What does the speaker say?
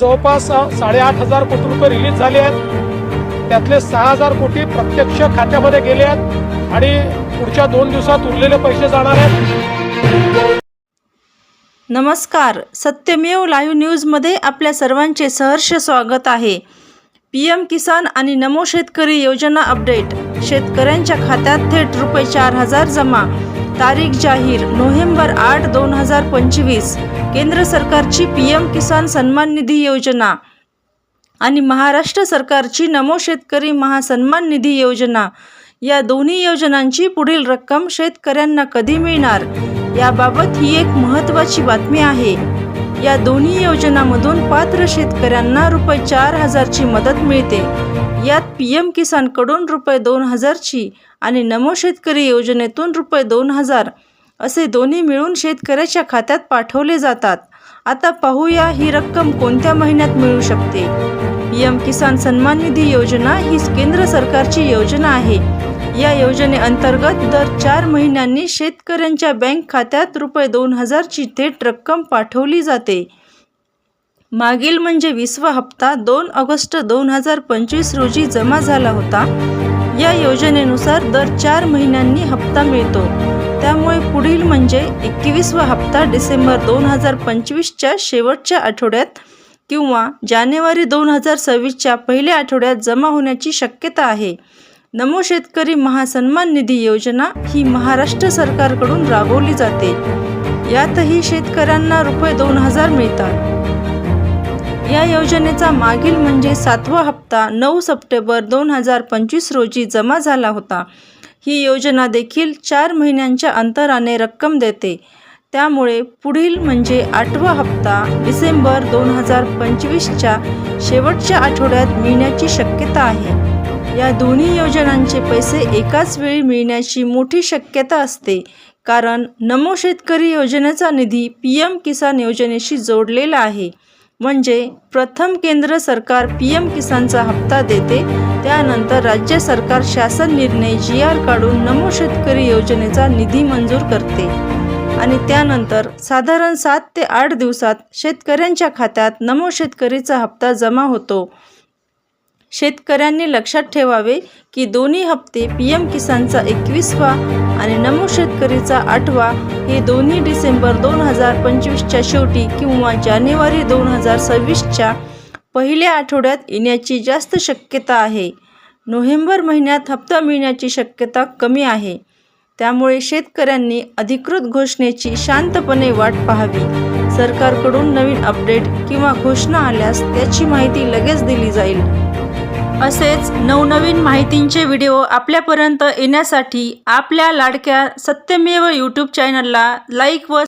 जवळपास साडेआठ हजार कोटी रुपये रिलीज झाले आहेत. त्यातले सहा हजार कोटी प्रत्यक्ष खात्यामध्ये गेले आहेत आणि पुढच्या दोन दिवसात उरलेले पैसे जाणार आहेत. नमस्कार. सत्यमेव लाईव्ह न्यूजमध्ये आपल्या सर्वांचे सहर्ष स्वागत आहे. पी एम किसान आणि नमो शेतकरी योजना अपडेट. शेतकऱ्यांच्या खात्यात थेट रुपये चार हजार जमा. तारीख जाहीर नोव्हेंबर आठ दोन हजार पंचवीस. केंद्र सरकारची पी एम किसान सन्मान निधी योजना आणि महाराष्ट्र सरकारची नमो शेतकरी महासन्मान निधी योजना. या दोन्ही योजनांची पुढील रक्कम शेतकऱ्यांना कधी मिळणार? याबाबत ही एक महत्त्वाची बातमी आहे. या दोन्ही योजनांमधून पात्र शेतकऱ्यांना रुपये चार हजारची मदत मिळते. यात पी एम किसानकडून रुपये दोन हजारची आणि नमो शेतकरी योजनेतून रुपये दोन हजार असे दोन्ही मिळून शेतकऱ्याच्या खात्यात पाठवले जातात. आता पाहूया ही रक्कम कोणत्या महिन्यात मिळू शकते? पीएम किसान सन्मान निधी योजना ही केंद्र सरकारची योजना आहे. या योजनेअंतर्गत दर चार महिन्यांनी शेतकऱ्यांच्या बँक खात्यात रुपये दोन हजारची थेट रक्कम पाठवली जाते. मागील म्हणजे विसवा हप्ता दोन ऑगस्ट दोन हजार पंचवीस रोजी जमा झाला होता. या योजनेनुसार दर चार महिन्यांनी हप्ता मिळतो. त्यामुळे पुढील म्हणजे एकवीसवा हप्ता डिसेंबर दोन हजार पंचवीसच्या शेवटच्या आठवड्यात किंवा जानेवारी दोन हजार सव्वीसच्या पहिल्या आठवड्यात जमा होण्याची शक्यता आहे. नमो शेतकरी महासन्मान निधी योजना ही महाराष्ट्र सरकारकडून राबवली जाते. यातही शेतकऱ्यांना रुपये दोन हजार मिळतात. या योजनेचा मागील म्हणजे सातवा हप्ता नऊ सप्टेंबर दोन हजार पंचवीस रोजी जमा झाला होता. ही योजना देखील चार महिन्यांच्या अंतराने रक्कम देते. त्यामुळे पुढील म्हणजे आठवा हप्ता डिसेंबर दोन हजार पंचवीसच्या शेवटच्या आठवड्यात मिळण्याची शक्यता आहे. या दोन्ही योजनांचे पैसे एकाच वेळी मिळण्याची मोठी शक्यता असते कारण नमो शेतकरी योजनेचा निधी पी एम किसान योजनेशी जोडलेला आहे. म्हणजे प्रथम केंद्र सरकार पी एम किसानचा हप्ता देते त्यानंतर राज्य सरकार शासन निर्णय जी आर काढून नमो शेतकरी योजनेचा निधी मंजूर करते. आणि त्यानंतर साधारण सात ते आठ दिवसात शेतकऱ्यांच्या खात्यात नमो शेतकरीचा हप्ता जमा होतो. शेतकऱ्यांनी लक्षात ठेवावे की दोन्ही हप्ते पी एम किसानचा एकवीसवा आणि नमो शेतकरीचा आठवा हे दोन्ही डिसेंबर दोन हजार पंचवीसच्या शेवटी किंवा जानेवारी दोन हजार सव्वीसच्या पहिल्या आठवड्यात येण्याची जास्त शक्यता आहे. नोव्हेंबर महिन्यात हप्ता मिळण्याची शक्यता कमी आहे. त्यामुळे शेतकऱ्यांनी अधिकृत घोषणेची शांतपणे वाट पाहावी. सरकारकडून नवीन अपडेट किंवा घोषणा आल्यास त्याची माहिती लगेच दिली जाईल. असेच नवनवीन माहितींचे व्हिडिओ आपल्यापर्यंत येण्यासाठी आपल्या लाडक्या सत्यमेव यूट्यूब चॅनलला लाईक व